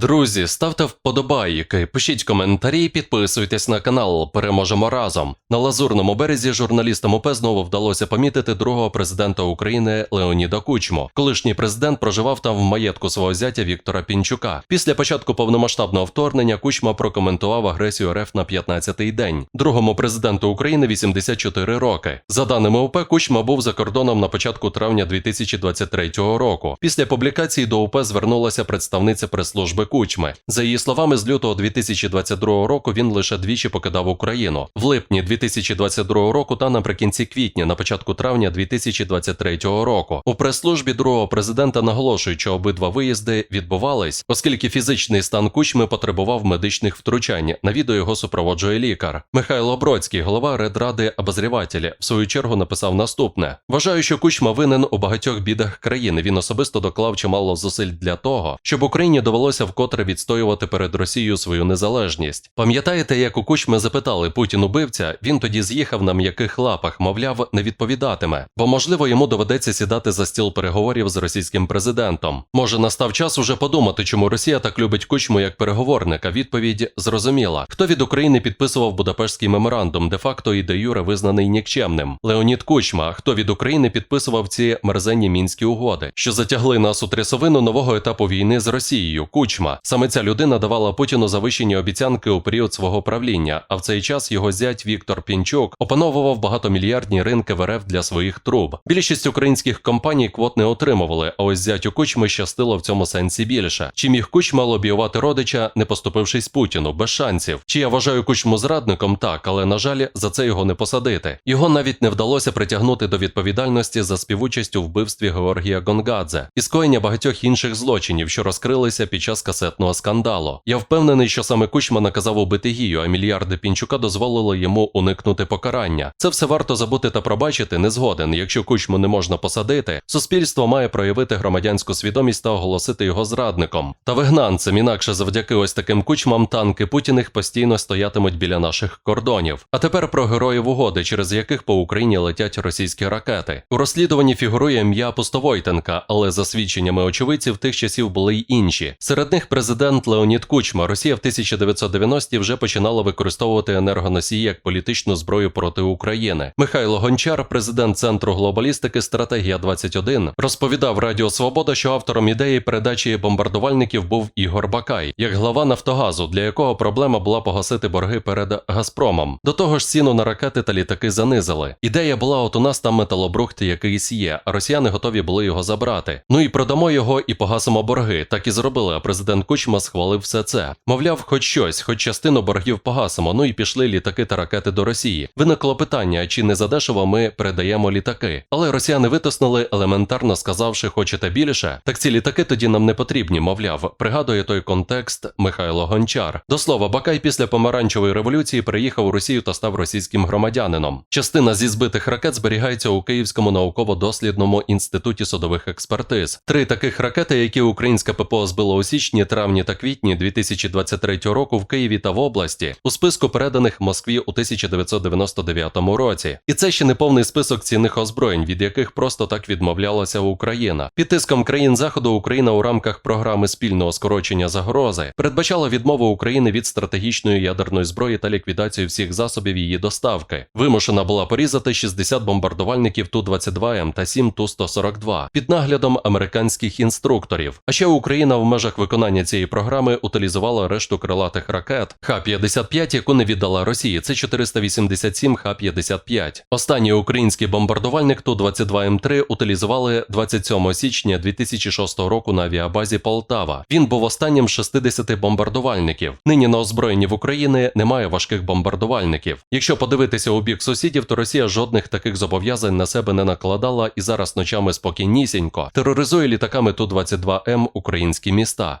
Друзі, ставте вподобайки, пишіть коментарі, підписуйтесь на канал. Переможемо разом. На лазурному березі журналістам УП знову вдалося помітити другого президента України Леоніда Кучму. Колишній президент проживав там в маєтку свого зятя Віктора Пінчука. Після початку повномасштабного вторгнення Кучма прокоментував агресію РФ на 15-й день. Другому президенту України 84 роки. За даними УП, Кучма був за кордоном на початку травня 2023 року. Після публікації до УП звернулася представниця прес-служби Кучми. За її словами, з лютого 2022 року він лише двічі покидав Україну. В липні 2022 року та наприкінці квітня, на початку травня 2023 року. У прес-службі другого президента наголошують, що обидва виїзди відбувались, оскільки фізичний стан Кучми потребував медичних втручань. На відео його супроводжує лікар. Михайло Бродський, голова Редради обозрівателі, в свою чергу написав наступне: Вважаю, що Кучма винен у багатьох бідах країни. Він особисто доклав чимало зусиль для того, щоб Україні довелося вкотре відстоювати перед Росією свою незалежність. Пам'ятаєте, як у Кучми запитали Путін убивця? Він тоді з'їхав на м'яких лапах, мовляв, не відповідатиме, бо можливо йому доведеться сідати за стіл переговорів з російським президентом. Може, настав час уже подумати, чому Росія так любить Кучму як переговорника. Відповідь зрозуміла. Хто від України підписував Будапештський меморандум, де факто і де юре визнаний нікчемним? Леонід Кучма. Хто від України підписував ці мерзенні мінські угоди, що затягли нас у трясовину нового етапу війни з Росією? Кучма. Саме ця людина давала Путіну завищені обіцянки у період свого правління, а в цей час його зять Віктор Пінчук опановував багатомільярдні ринки в РФ для своїх труб. Більшість українських компаній квот не отримували, а ось зятю Кучми щастило в цьому сенсі більше. Чи міг Кучма лобіювати родича, не поступившись Путіну, без шансів? Чи я вважаю Кучму зрадником? Так, але на жаль, за це його не посадити. Його навіть не вдалося притягнути до відповідальності за співучасть у вбивстві Георгія Гонгадзе і скоєння багатьох інших злочинів, що розкрилися під час касетного скандалу. Я впевнений, що саме Кучма наказав убити Гію, а мільярди Пінчука дозволили йому уникнути покарання. Це все варто забути та пробачити. Не згоден. Якщо Кучму не можна посадити, суспільство має проявити громадянську свідомість та оголосити його зрадником та вигнанцем. Інакше завдяки ось таким кучмам танки Путіних постійно стоятимуть біля наших кордонів. А тепер про героїв угоди, через яких по Україні летять російські ракети. У розслідуванні фігурує ім'я Пустовойтенка, але за свідченнями очевидців тих часів були й інші. Серед них президент Леонід Кучма. Росія в 1990-ті вже починала використовувати енергоносії як політичну зброю проти України. Михайло Гончар, президент центру глобалістики Стратегія 21 розповідав Радіо Свобода, що автором ідеї передачі бомбардувальників був Ігор Бакай, як глава Нафтогазу, для якого проблема була погасити борги перед Газпромом. До того ж, ціну на ракети та літаки занизили. Ідея була: от у нас там металобрухт якийсь є, а росіяни готові були його забрати. Ну і продамо його і погасимо борги. Так і зробили. А президент Кучма схвалив все це. Мовляв, хоч щось, хоч частину боргів погасимо. Ну і пішли літаки та ракети до Росії. Виникло питання, чи не задешево ми передаємо літаки. Але росіяни витиснули, елементарно сказавши, хочете більше. Так ці літаки тоді нам не потрібні, мовляв. Пригадує той контекст Михайло Гончар. До слова, Бакай після помаранчевої революції приїхав у Росію та став російським громадянином. Частина зі збитих ракет зберігається у Київському науково-дослідному інституті судових експертиз. Три таких ракети, які українська ППО збила у січні, травні та квітні 2023 року в Києві та в області, у списку переданих Москві у 1999 році. І це ще не повний список цінних озброєнь, від яких просто так відмовлялася Україна. Під тиском країн заходу Україна у рамках програми спільного скорочення загрози передбачала відмову України від стратегічної ядерної зброї та ліквідацію всіх засобів її доставки. Вимушена була порізати 60 бомбардувальників Ту-22М та 7 Ту-142 під наглядом американських інструкторів. А ще Україна в межах виконання цієї програми утилізувала решту крилатих ракет Х-55, яку не віддала Росії. Це 487 Х-55. Останній український бомбардувальник Ту-22М3 утилізували 27 січня 2006 року на авіабазі Полтава. Він був останнім з 60 бомбардувальників. Нині на озброєнні в Україні немає важких бомбардувальників. Якщо подивитися у бік сусідів, то Росія жодних таких зобов'язань на себе не накладала і зараз ночами спокійнісінько тероризує літаками Ту-22М українські міста.